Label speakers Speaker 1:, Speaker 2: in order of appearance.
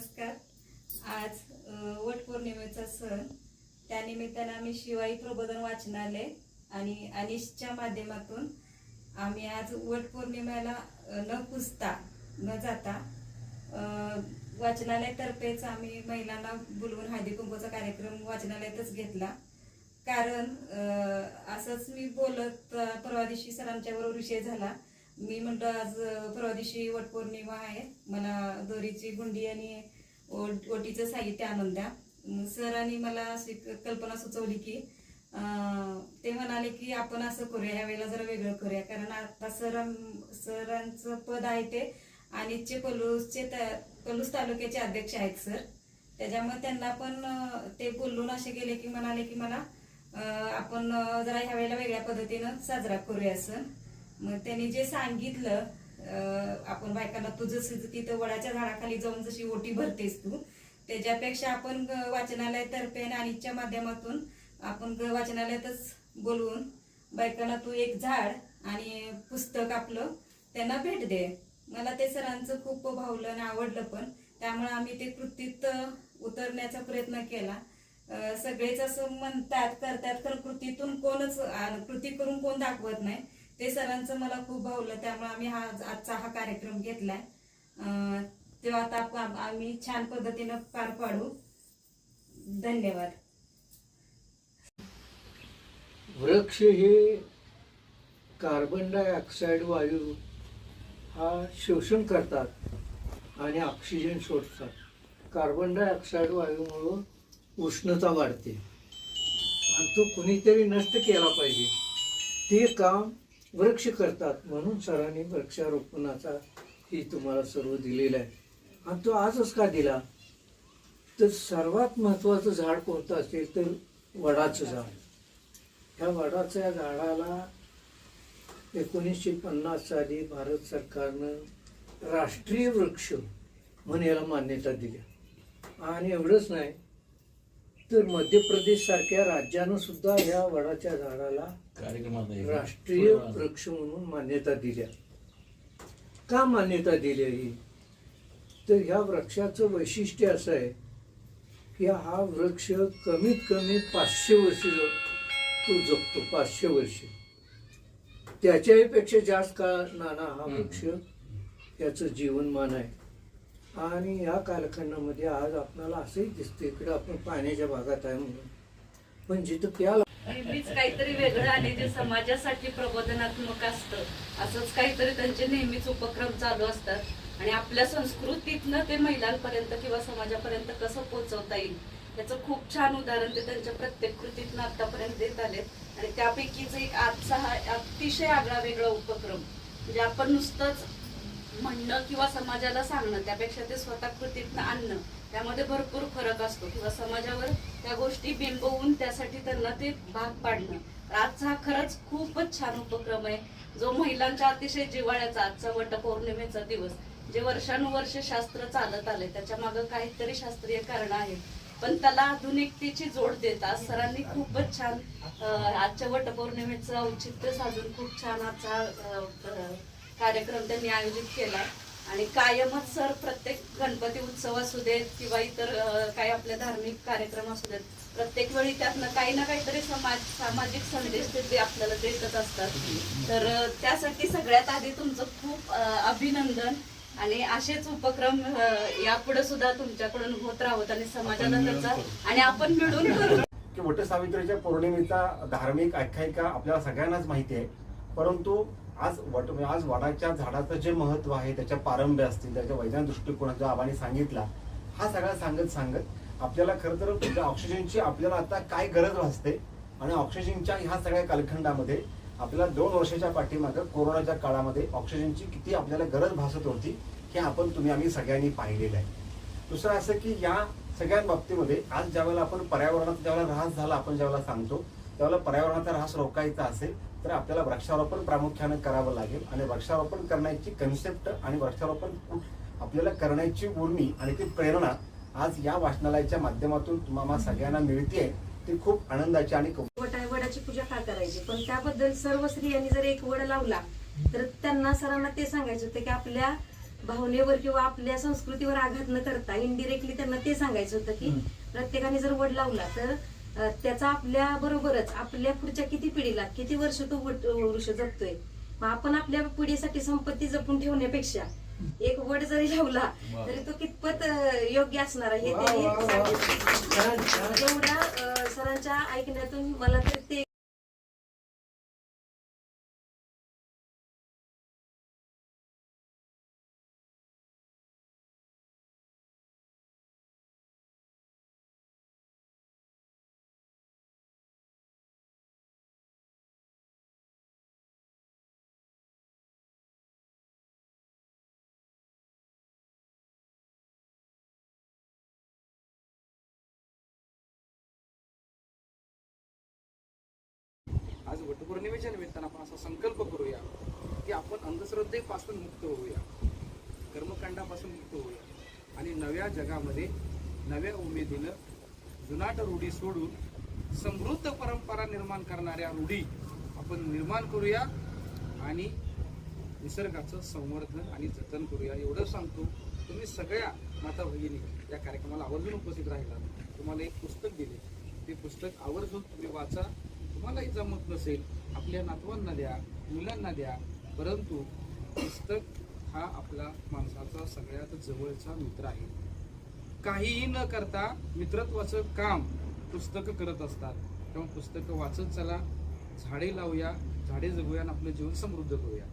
Speaker 1: नमस्कार. आज वटपौर्णिमेचा सण. त्यानिमित्तानं आम्ही शिवाई प्रबोधन वाचनालय आणि अनिशच्या माध्यमातून आम्ही आज वटपौर्णिमेला न पुजता न जाता वाचनालयातर्फेच आम्ही महिलांना बोलवून हळदी कुंकूचा कार्यक्रम वाचनालयातच घेतला. कारण असंच मी बोलत परवा दिवशी सरांच्या विषय झाला. मी म्हणतो आज परवा दिवशी वटपौर्णिमा आहे. मला दोरीची गुंडी आणि ओट- ओटीचं साहित्य आणून द्या. सरांनी मला अशी कल्पना सुचवली की ते म्हणाले की आपण असं करूया यावेळेला वेळेला जरा वेगळं करूया. कारण आता सर सरांचं पद आहे ते अनितचे पलूसचे त- पलूस तालुक्याचे अध्यक्ष आहेत सर. त्याच्यामुळे त्यांना पण ते बोलून असे गेले की म्हणाले की मला आपण जरा ह्या वेळेला वेगळ्या पद्धतीनं साजरा करूया सण मग त्यांनी जे सांगितलं आपण बायकांना तू जसं तिथं वडाच्या झाडाखाली जाऊन जशी ओटी भरतेस तू त्याच्यापेक्षा आपण वाचनालय वाचनालयातर्फे आणि माध्यमातून आपण वाचनालयातच बोलवून बायकांना तू एक झाड आणि पुस्तक आपलं त्यांना भेट दे. मला ते सरांचं खूप भावलं आणि आवडलं पण त्यामुळे आम्ही ते कृतीत उतरण्याचा प्रयत्न केला. सगळेच असं म्हणतात करतात तर कृतीतून कोणच कृती करून कोण दाखवत नाही. ते सरांचं मला खूप भावलं त्यामुळे आम्ही हा आजचा हा कार्यक्रम घेतलाय. तेव्हा आता आम्ही छान पद्धतीनं पार पाडू. धन्यवाद.
Speaker 2: वृक्ष हे कार्बन डायऑक्साईड वायू हा शोषण करतात आणि ऑक्सिजन सोडतात कार्बन डायऑक्साईड वायूमुळं उष्णता वाढते. आणि तो कुणीतरी नष्ट केला पाहिजे. ते काम वृक्ष करतात. म्हणून सरांनी वृक्षारोपणाचा ही तुम्हाला सर्व दिलेला आहे. आणि तो आजच का दिला? तर सर्वात महत्त्वाचं झाड कोणतं असेल तर वडाचं झाड. ह्या वडाच्या झाडाला एकोणीसशे पन्नास साली भारत सरकारनं राष्ट्रीय वृक्ष म्हणून याला मान्यता दिली. आणि एवढंच नाही तर मध्य प्रदेश सारख्या राज्यानं सुद्धा ह्या वडाच्या झाडाला राष्ट्रीय वृक्ष म्हणून मान्यता दिल्या. का मान्यता दिली ही? तर ह्या वृक्षाचं वैशिष्ट्य असं आहे की हा वृक्ष कमीत कमी पाचशे वर्ष तो जगतो पाचशे वर्ष. त्याच्याही पेक्षा जास्त काळ नाना हा वृक्ष याचं जीवनमान आहे. आणि या कालखंडामध्ये आज आपल्याला असंही दिसतं इकडं आपण पाण्याच्या भागात आहे म्हणून. पण जिथं प्याला
Speaker 3: नेहमीच काहीतरी वेगळं आणि जे समाजासाठी प्रबोधनात्मक असतं असंच काहीतरी त्यांचे नेहमीच उपक्रम चालू असतात. आणि आपल्या संस्कृतीतनं ते महिलांपर्यंत किंवा समाजापर्यंत कसं पोहोचवता येईल याचं खूप छान उदाहरण ते त्यांच्या प्रत्येक कृतीतनं आतापर्यंत देत आलेत. आणि त्यापैकीच एक आजचा हा अतिशय आगळा वेगळा उपक्रम म्हणजे आपण नुसतंच म्हणणं किंवा समाजाला सांगणं त्यापेक्षा ते स्वतः कृतीतनं आणणं त्यामध्ये भरपूर फरक असतो. किंवा समाजावर त्या गोष्टी बिंबवून त्यासाठी त्यांना ते भाग पाडणं. आजचा हा खरंच खूपच छान उपक्रम आहे. जो महिलांच्या अतिशय जिव्हाळ्याचा आजचा वटपौर्णिमेचा दिवस जे वर्षानुवर्ष शास्त्र चालत आले त्याच्यामागे काहीतरी शास्त्रीय कारण आहेत. पण त्याला आधुनिकतेची जोड देत आज सरांनी खूपच छान आजच्या वटपौर्णिमेचं औचित्य साधून खूप छान आजचा कार्यक्रम त्यांनी आयोजित केलाय. आणि कायमच सर प्रत्येक गणपती उत्सव असू देत किंवा इतर काही आपले धार्मिक कार्यक्रम असू देत प्रत्येक वेळी त्यातनं काही ना काहीतरी समाज सामाजिक संदेश ते- आपल्याला देतच असतात. तर त्यासाठी सगळ्यात आधी तुमचं खूप अभिनंदन आणि असेच उपक्रम यापुढे सुद्धा तुमच्याकडून होत राहत आणि समाजाला त्याचा आणि आपण मिळून करू.
Speaker 4: की वटसावित्रीच्या पौर्णिमेचा धार्मिक आख्यायिका आपल्याला सगळ्यांनाच माहिती आहे. परंतु आज वट आज वडाच्या झाडाचं जे महत्त्व आहे त्याच्या पारंब्य असतील त्याच्या वैज्ञानिक दृष्टिकोनाचा आबाने सांगितला हा सगळा सांगत सांगत आपल्याला खरं तर म्हणजे ऑक्सिजनची आपल्याला आता काय गरज भासते आणि ऑक्सिजनच्या ह्या सगळ्या कालखंडामध्ये आपल्याला दोन वर्षाच्या पाठीमागं कोरोनाच्या काळामध्ये ऑक्सिजनची किती आपल्याला गरज भासत होती हे आपण तुम्ही आम्ही सगळ्यांनी पाहिलेलं आहे. दुसरं असं की या सगळ्या बाबतीमध्ये आज ज्यावेळेला आपण पर्यावरणात ज्यावेळेला ऱ्हास झाला आपण ज्यावेळेला सांगतो त्यावेळेला पर्यावरणाचा ऱ्हास रोखायचा असेल तर आपल्याला वृक्षारोपण प्रामुख्याने करावं लागेल. आणि वृक्षारोपण करण्याची कन्सेप्ट आणि वृक्षारोपण आपल्याला करण्याची उर्मी आणि ती प्रेरणा आज या वाचनालयाच्या माध्यमातून तुम्हाला सगळ्यांना मिळते ती खूप आनंदाची आणि
Speaker 5: वडाची पूजा का करायची. पण त्याबद्दल सर्व स्त्रियांनी जर एक वड लावला तर त्यांना सरांना ते सांगायचं होतं की आपल्या भावनेवर किंवा आपल्या संस्कृतीवर आघात न करता इनडिरेक्टली त्यांना ते सांगायचं होतं की. प्रत्येकाने जर वड लावला तर त्याचा आपल्या बरोबरच आपल्या पुढच्या किती पिढीला किती वर्ष तो वृक्ष जपतोय मग आपण आपल्या पिढीसाठी संपत्ती जपून ठेवण्यापेक्षा एक वड जरी लावला तरी तो कितपत योग्य असणार आहे हे त्यांनी एवढ्या सरांच्या ऐकण्यातून मला तर ते
Speaker 6: आज वटपौर्णिमेच्या निमित्तानं आपण असा संकल्प करूया की आपण अंधश्रद्धेपासून मुक्त होऊया. कर्मकांडापासून मुक्त होऊया. आणि नव्या जगामध्ये नव्या उमेदीनं जुनाट रूढी सोडून समृद्ध परंपरा निर्माण करणाऱ्या रूढी आपण निर्माण करूया आणि निसर्गाचं संवर्धन आणि जतन करूया. एवढं सांगतो तुम्ही सगळ्या माता भगिनी या कार्यक्रमाला आवर्जून उपस्थित राहिला. तुम्हाला एक पुस्तक दिले. ते पुस्तक आवर्जून तुम्ही वाचा. तुम्हालाही जमत नसेल आपल्या नातवांना द्या मुलांना द्या परंतु पुस्तक हा आपला माणसाचा सगळ्यात जवळचा मित्र आहे. काहीही न करता मित्रत्वाचं काम पुस्तकं करत असतात. तेव्हा पुस्तकं वाचत चला झाडे लावूया झाडे जगूया आणि आपलं जीवन समृद्ध करूया.